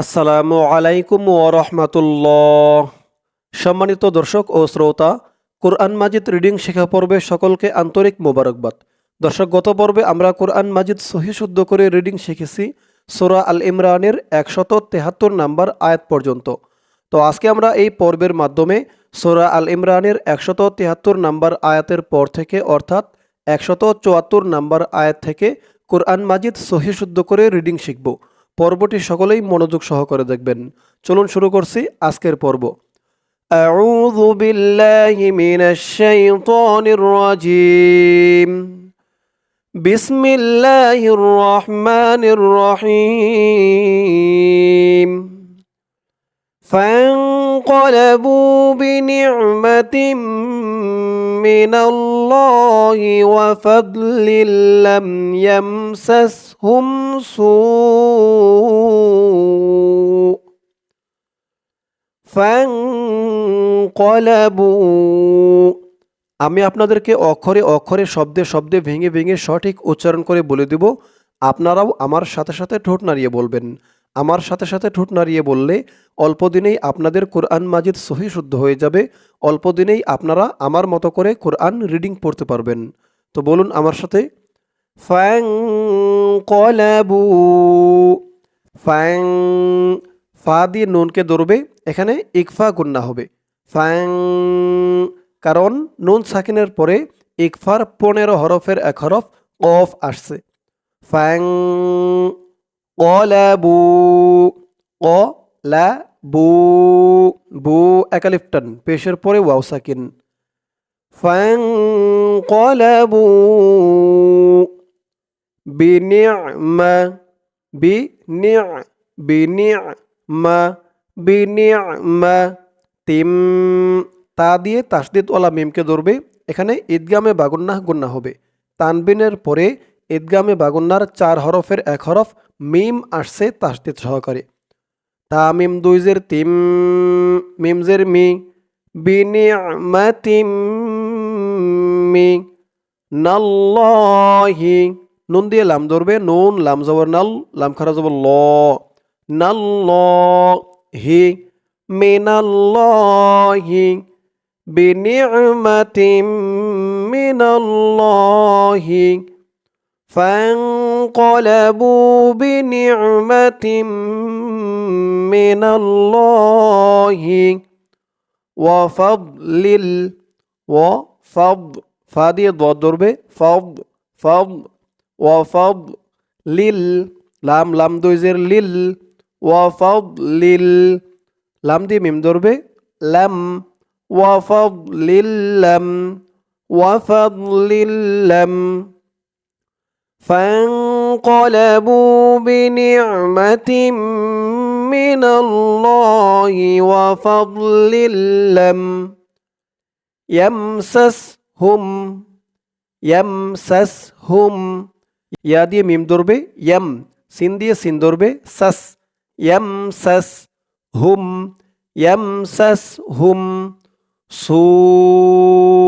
আসসালামু আলাইকুম ওরহমাতুল্লাহ সম্মানিত দর্শক ও শ্রোতা, কোরআন মাজিদ রিডিং শেখা পর্বে সকলকে আন্তরিক মোবারকবাদ। দর্শক, গত পর্বে আমরা কোরআন মাজিদ সহি শুদ্ধ করে রিডিং শিখেছি সোরা আল ইমরানের একশত তেহাত্তর নাম্বার আয়াত পর্যন্ত। তো আজকে আমরা এই পর্বের মাধ্যমে সোরা আল ইমরানের একশত তেহাত্তর নাম্বার আয়াতের পর থেকে, অর্থাৎ একশত চুয়াত্তর নাম্বার আয়াত থেকে কোরআন মাজিদ সহি শুদ্ধ করে রিডিং শিখব। পর্বটি সকলেই মনোযোগ সহকারে দেখবেন চলুন শুরু করছি আজকের পর্ব أعوذ بالله من الشيطان الرجيم بسم الله الرحمن الرحيم فانقلبوا بنعمة من الله وفضل لم يمسسهم سوء فانقلبوا আমি আপনাদেরকে অক্ষরে অক্ষরে শব্দে শব্দে ভেঙে ভেঙে সঠিক উচ্চারণ করে বলে দেব আপনারাও আমার সাথে সাথে ঠোঁট নাড়িয়ে বলবেন আমার সাথে সাথে ঠোঁট নাড়িয়ে বললে, অল্প দিনেই আপনাদের কোরআন মাজিদ সহি শুদ্ধ হয়ে যাবে, অল্প দিনেই আপনারা আমার মতো করে কোরআন রিডিং পড়তে পারবেন। তো বলুন আমার সাথে ফ্যাং কলাবু ফ্যাং ফা দিয়ে নুনকে ধরবে, এখানে ইকফা গুন্না হবে। ফ্যাং কারণ নুন সাকিনের পরে ইকফার পনেরো হরফের এক হরফ কফ আসছে। ফ্যাং কলাবু ক লা বু বু একালিফটান পেশের পরে ওয়াও সাকিন। ফ্যাং কলাবু বিনিমা বিনিয়া বিনিমা বিনিমা তিম, তা দিয়ে তাসদিদ ওলা মিমকে ধরবে। এখানে ঈদগামে বাগুন্নাহ গুন্না হবে। তানবিনের পরে ঈদগামে বাগুন্নার চার হরফের এক হরফ মিম আসছে তাসদিদ সহকারে। তা মিম দুইজের তিম, মিমজের মি বিনিমাতিম মি, নাল্লাহি, নুন দিয়ে লাম ধরবে, নুন, লাম জবর নাল, লাম খারা জবর ল, নাল্লাহি, মিনাল্লাহি বিনিমাতিম মিনাল্লাহি فانقلبوا بنعمة من الله وفضل وفضل فادي ضد ضربه فضل فضل وفضل لل لام لام دوزر لل وفضل لام دي ميم ضربه لم وفضل لم وفضل لم فانقلبوا بنعمة من الله وفضل لم يمسسهم يمسسهم. يا دي ميم دربي يم. سين دي سين دربي سس. يمسسهم يمسسهم. سوء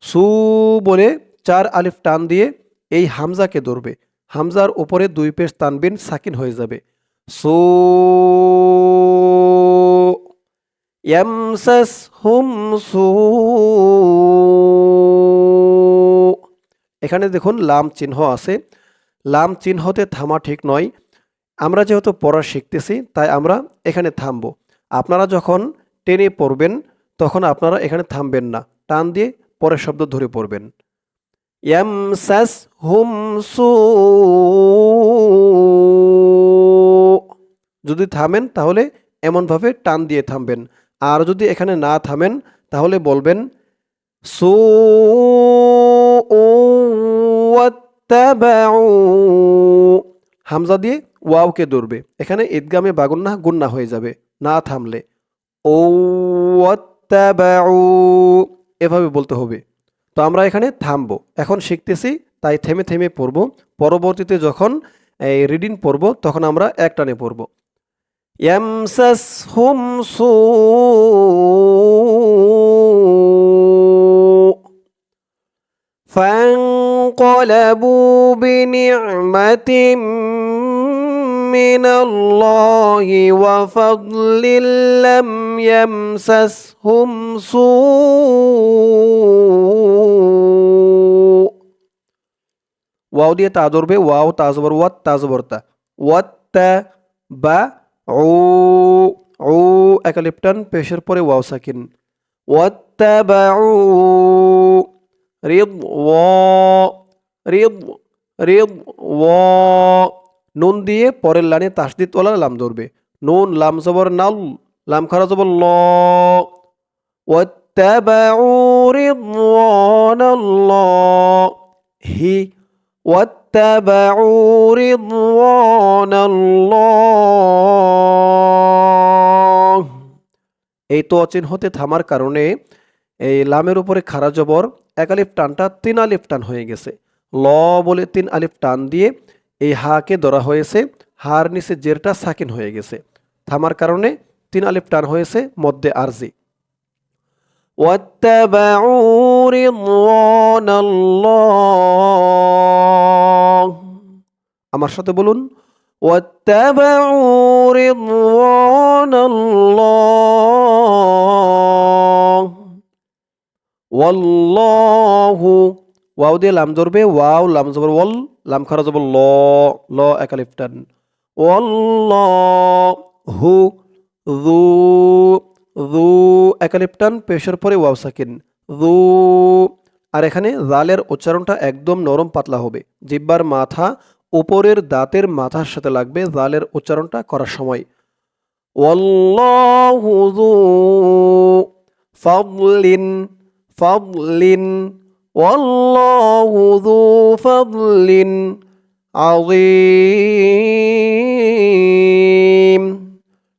سوء بوله চার আলিফ টান দিয়ে এই হামজাকে ধরবে। হামজার ওপরে দুই পেশ তানবিন সাকিন হয়ে যাবে। সো ইয়ামসাস হুম সু এখানে দেখুন লাম চিহ্ন আছে। লাম চিহ্নতে থামা ঠিক নয়। আমরা যেহেতু পড়া শিখতেছি, তাই আমরা এখানে থামব। আপনারা যখন টেনে পড়বেন, তখন আপনারা এখানে থামবেন না। টান দিয়ে পরের শব্দ ধরে পড়বেন। ইয়ামসাস হুম সু যদি থামেন তাহলে এমনভাবে টান দিয়ে থামবেন। আর যদি এখানে না থামেন তাহলে বলবেন সু হামজা দিয়ে ওয়াওকে ধরবে এখানে ঈদগামে বাগুন্না গুন্না হয়ে যাবে না থামলে ও এভাবে বলতে হবে তো আমরা এখানে থামবো এখন শিখতেছি তাই থেমে থেমে পড়ব পরবর্তীতে যখন এই রিডিং পড়ব তখন আমরা এক টানে পড়ব ইয়ামসাস হুম সু فانقلبوا بنعمة من الله وفضل لم يمسسهم سوء ওয়াও দিয়ে তা ধরবে ওয়াও তা জবর ওয়াত তা জবর তা ওয়াত তা বা ও ও একালিপ্টান পেশের পরে ওয়াও সাকিন ওয়াত্তাবাউ রিদ ওয়া রিদ রিদ ওয়া নুন দিয়ে পরের লাইনে তাসদিদ ওলা লাম ধরবে নুন লাম জবর নাল লাম খারা জবর ল واتبعوا رضوان الله হি واتبعوا رضوان الله এই তো অচিন হতে থামার কারণে এই লামের উপরে খারা জবর এক আলিফ টানটা তিন আলিফ টান হয়ে গেছে ল বলে তিন আলিফ টান দিয়ে এই হাকে ধরা হয়েছে হার নিচে জেরটা সাকিন হয়ে গেছে থামার কারণে তিন আলিফ টান হয়েছে মধ্যে আরজি واتبعوا رضوان الله আমার সাথে বলুন واتبعوا رضوان الله والله ওয়াও দিয়ে লাম ধরবে ওয়াও লাম জবর ওয়াল লাম খারা জবর ল ল একালিফ টান। ওয়াল্লাহু যু যু একালিপ্টান পেশের পরে ওয়াও সাকিন। যু, আর এখানে জালের উচ্চারণটা একদম নরম পাতলা হবে। জিব্বার মাথা উপরের দাঁতের মাথার সাথে লাগবে জালের উচ্চারণটা করার সময়। ওয়াল্লাহু যু ওয়াল্লাহু যু ফাদলিন আযীম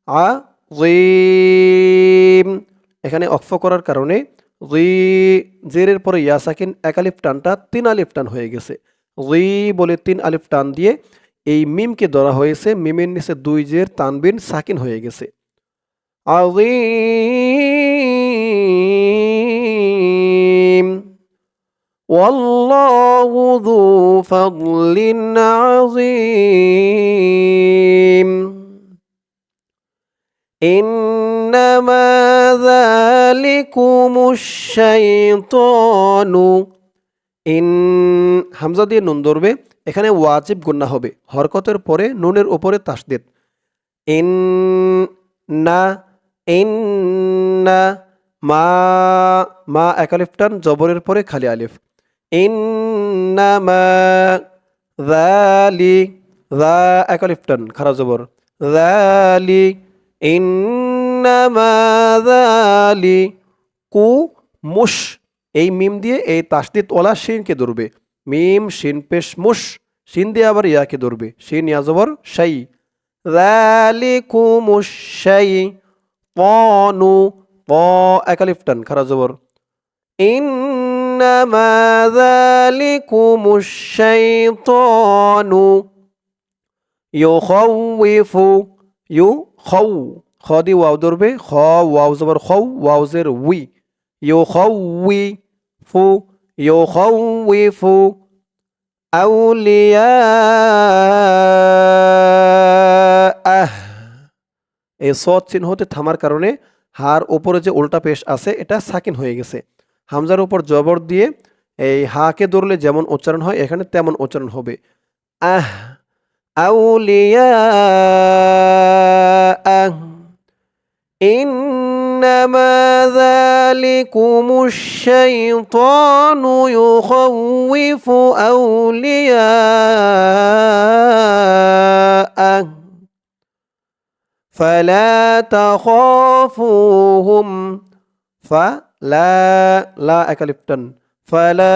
আযীম এখানে অক্ফ করার কারণে জি, জেরের পরে ইয়া সাকিন এক আলিফ টানটা তিন আলিফ টান হয়ে গেছে। জি বলে তিন আলিফ টান দিয়ে এই মিমকে ধরা হয়েছে, মিমের নিচে দুই জের তানবিন সাকিন হয়ে গেছে। আযীম। والله ذو فضل عظيم إنما ذلكم الشيطان ইন হামজা দিয়ে নুন ধরবে এখানে ওয়াজিব গুন্না হবে হরকতের পরে নুনের উপরে তাসদিদ ইন না ইন না মা মা একালিফ টান জবরের পরে খালি আলিফ ইন্নামা যালি যা একালিফ টান খারা জবর। যালি ইন্নামা যালি কু মুশ। এই মিম দিয়ে এই তাসদিদ ওলা শিনকে ধরবে। মিম, শিন, পেশ, মুশ। শিন দিয়ে আবার ইয়াকে ধরবে। শিন, ইয়া, জবর, শাই। যালিকুমুশ শাই। তনু ত একালিফ টান খারা জবর। إنما ذلكم الشيطان يخوف يخو খ দি ওয়াও ধরবে খ ওয়াও জবর খৌ ওয়াও জের উই ইউ খৌই ফু ইউ খৌই ফু আউলিয়া আহ এই সৎ চিহ্নতে থামার কারণে হার উপরে যে উল্টা পেশ আছে এটা সাকিন হয়ে গেছে হামজার উপর জবর দিয়ে এই হাকে ধরলে যেমন উচ্চারণ হয় এখানে তেমন উচ্চারণ হবে আহ আউলিয়া আহ إنما ذلكم الشيطان يخوف أولياءه فلا تخافوهم লা লা একালিপ্টন। ফলা,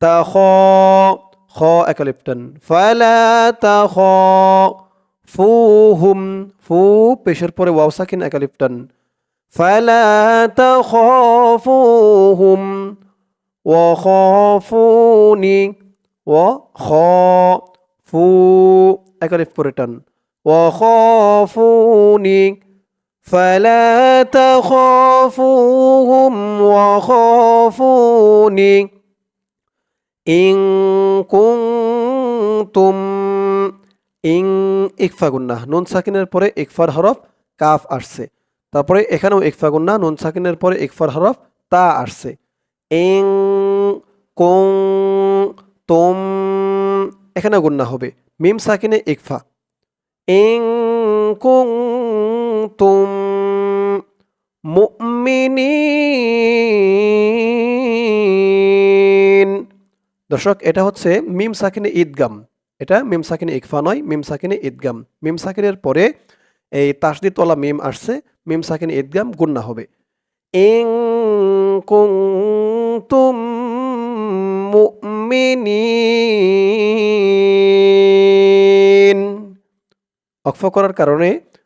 তা, খ খ একালিপ্টন। ফলা, তা, খ ফু হুম ফু পেশের পরে ওয়াউসাকিন একালিপ্টন। ফলা, তা, খ ফু হুম ও, খ ফু নি ও, খ, ফু একালিপ পরে টান। ও, খ ফু নি তাখাফুহুম ওয়া খাফুনি ইন কুনতুম ইং ইকফা গুন্না নুন সাকিনের পরে ইকফার হরফ কাফ আসছে তারপরে এখানেও ইকফা গুন্না নুন সাকিনের পরে ইকফার হরফ তা আসছে ইং কোং তোম এখানে গুন্না হবে. মিম সাকিনে ইকফা ইং কুং তুম মুমিনিন দর্শক, এটা হচ্ছে মিম সাকিনে ঈদগাম। এটা মিম সাকিনে ইকফা নয়, মিম সাকিনে ঈদগাম। মিম সাকিনের পরে এই তাসদিদওয়ালা মিম আসছে, মিম সাকিনে ঈদগাম গুন্না হবে। ইং কুং তুম মুমিনিন। অক্ফ করার কারণে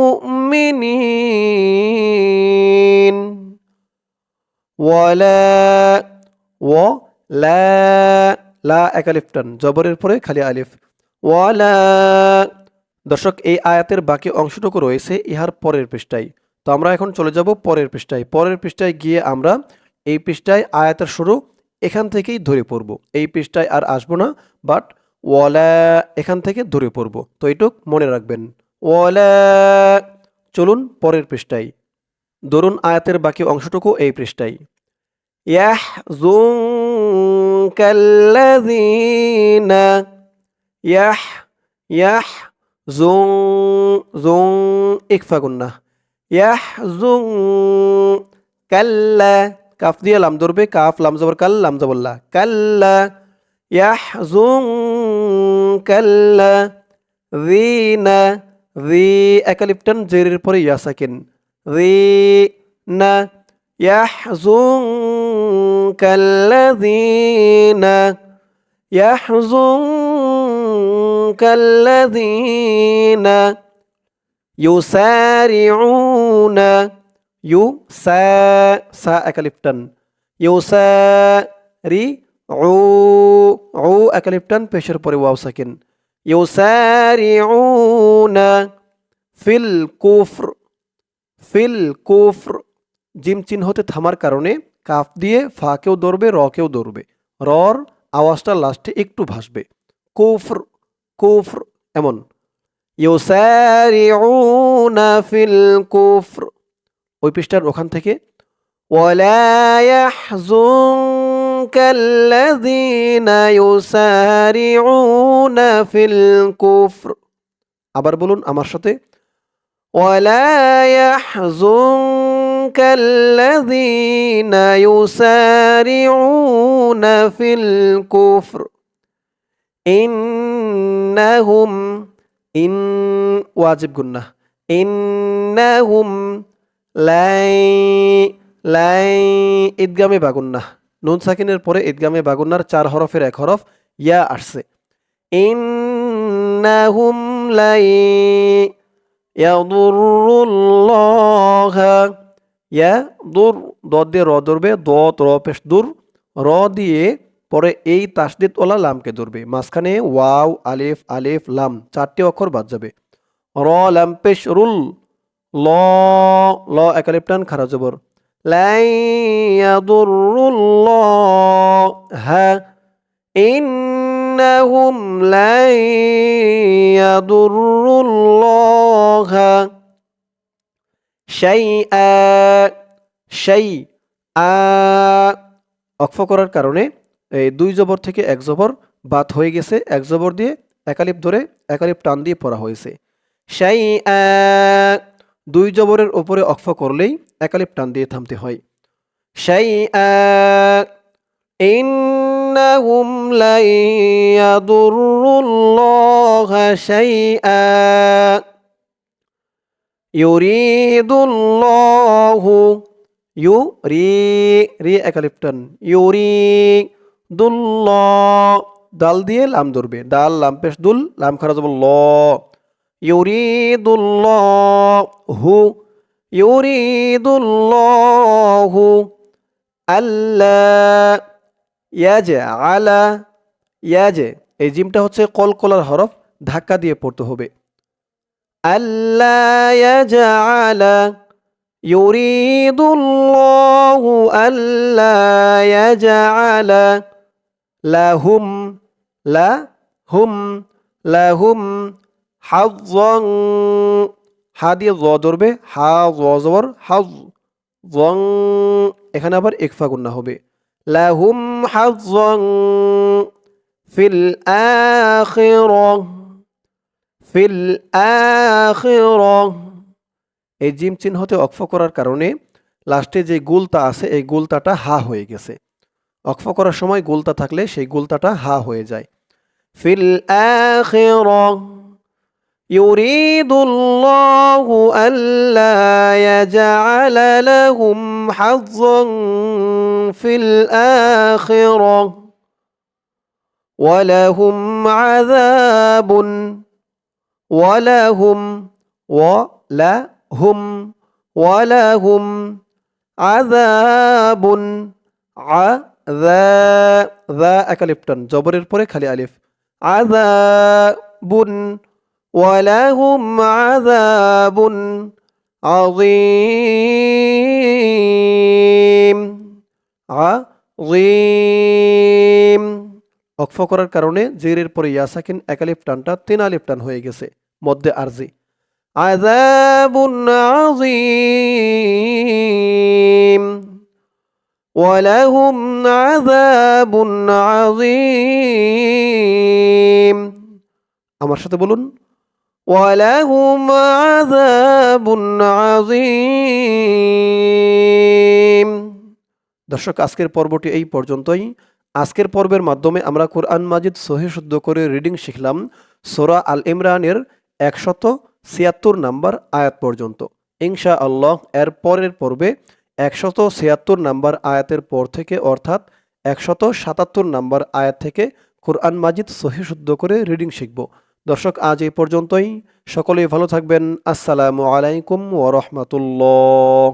المؤمنين. ولا ও লা লা এক টান। জবরের পরে খালি আলিফ। ওয়ালা দর্শক, এই আয়াতের বাকি অংশটুকু রয়েছে ইহার পরের পৃষ্ঠায়। তো আমরা এখন চলে যাব পরের পৃষ্ঠায়। পরের পৃষ্ঠায় গিয়ে আমরা এই পৃষ্ঠায় আয়াতের শুরু এখান থেকেই ধরে পড়ব। এই পৃষ্ঠায় আর আসব না বাট ওয়ালা, এখান থেকে ধরে পড়ব। তো এটুক মনে রাখবেন। ওয়ালা, চলুন পরের পৃষ্ঠায়। দরুন আয়াতের বাকি অংশটুকু এই পৃষ্ঠায়। ইয়াহ কাল্লা কাফ দিয়ে কাফ, লাম কাল, লাম কাল্লা কাল্লা রি একালিপটন জেরের পরে ইয়া সাকিন রি না يحزنك الذين يحزنك الذين يسارعون يسا سا أكليبتن يساري عو عو أكليبتن পেশের পরে ওয়াও সাকিন يسارعون في الكفر في الكفر জিম চিহ্নতে থামার কারণে কাফ দিয়ে ফাকেও ধরবে রকেও ধরবে রর আওয়াজটা লাস্টে একটু ভাসবে কুফর কুফর এমন ইউসারিউনা ফিল কুফর ওই পৃষ্ঠার ওখান থেকে ولا يحزنك الذين يسارعون في الكفر আবার বলুন আমার সাথে ولا يحزنك الذين يسارعون في الكفر إنهم إن واجب قلنا إنهم লাই লাই ঈদগামে বাগুন্না নুন সাকিনের পরে ঈদগামে বাগুন্নার চার হরফের এক হরফ, ইয়া আসছে। ইন্নাহুম লাই ইয়া দ দিয়ে র দ র, পেশ, দূর। র দিয়ে পরে এই তাসদিদ ওলা লামকে ধরবে। মাঝখানে ওয়াও, আলিফ আলিফ, লাম, চারটি অক্ষর বাদ যাবে। র, লাম, পেশ, রুল, ল ল একালিফ টান খারা জবর লাই ইয়াদুরুল্লাহ হ্যাঁ إنهم لن يضروا الله شيئا شيئا অক্ফ করার কারণে এই দুই জবর থেকে এক জবর বাদ হয়ে গেছে এক জবর দিয়ে একালিপ ধরে একালিপ টান দিয়ে পড়া হয়েছে সেই দুই জবরের ওপরে অক্ফ করলেই একালিপ টান দিয়ে থামতে হয় সেই إنهم لن يضروا الله شيئا يريد الله يري রি একালিপ্টন ইউরিদুল্লাহ দাল দিয়ে লাম ধরবে দাল লাম পেশ দুল লাম খারা যাব ল ইউরিদুল্লাহু ইউরিদুল্লাহু আল্লাহ ইয়াজে আলা ইয়াজে এই জিমটা হচ্ছে কলকলার হরফ, ধাক্কা দিয়ে পড়তে হবে। ইয়াজআলা ইউরিদুল্লাহু আল্লা ইয়াজআলা লাহুম লাহুম লাহুম হাজ্জান হা দিয়ে জ ধরবে, হা জবর হাজ জং এখানে আবার একফা গুন্না হবে। লাহুম হাজ্জান ফিল আখিরাহ ফিল আখিরাহ। এই জিম চিহ্নতে অক্ফ করার কারণে লাস্টে যে গুলতা আছে, এই গুলতাটা হা হয়ে গেছে। অক্ফ করার সময় গুলতা থাকলে সেই গুলতাটা হা হয়ে যায়। ফিল আখিরাহ। يريد الله ألا يجعل لهم حظا في الآخرة ولهم عذاب ولهم ولهم ولهم عذاب عذا ذا একালিপটন জবরের পরে খালি আলিফ আযাবুন ولهم عذاب عظيم عظيم অক্ফ করার কারণে জেরের পরে ইয়াসাকিন একালিফ টানটা তিন আলিফ টান হয়ে গেছে মধ্যে আরজি আযাবুন আযীম ولهم عذاب عظيم আমার সাথে বলুন ولهم عذاب عظيم দর্শক আজকের পর্বটি এই পর্যন্তই আজকের পর্বের মাধ্যমে আমরা কোরআন মাজিদ সহি শুদ্ধ করে রিডিং শিখলাম সোরা আল ইমরানের একশত ছিয়াত্তর নাম্বার আয়াত পর্যন্ত ইনশা আল্লাহ এর পরের পর্বে একশত ছিয়াত্তর নাম্বার আয়াতের পর থেকে অর্থাৎ একশত সাতাত্তর নাম্বার আয়াত থেকে কোরআন মাজিদ সহি শুদ্ধ করে রিডিং শিখব দর্শক আজ এই পর্যন্তই। সকলেই ভালো থাকবেন। আসসালামু আলাইকুম ওরহমতুল্লাহ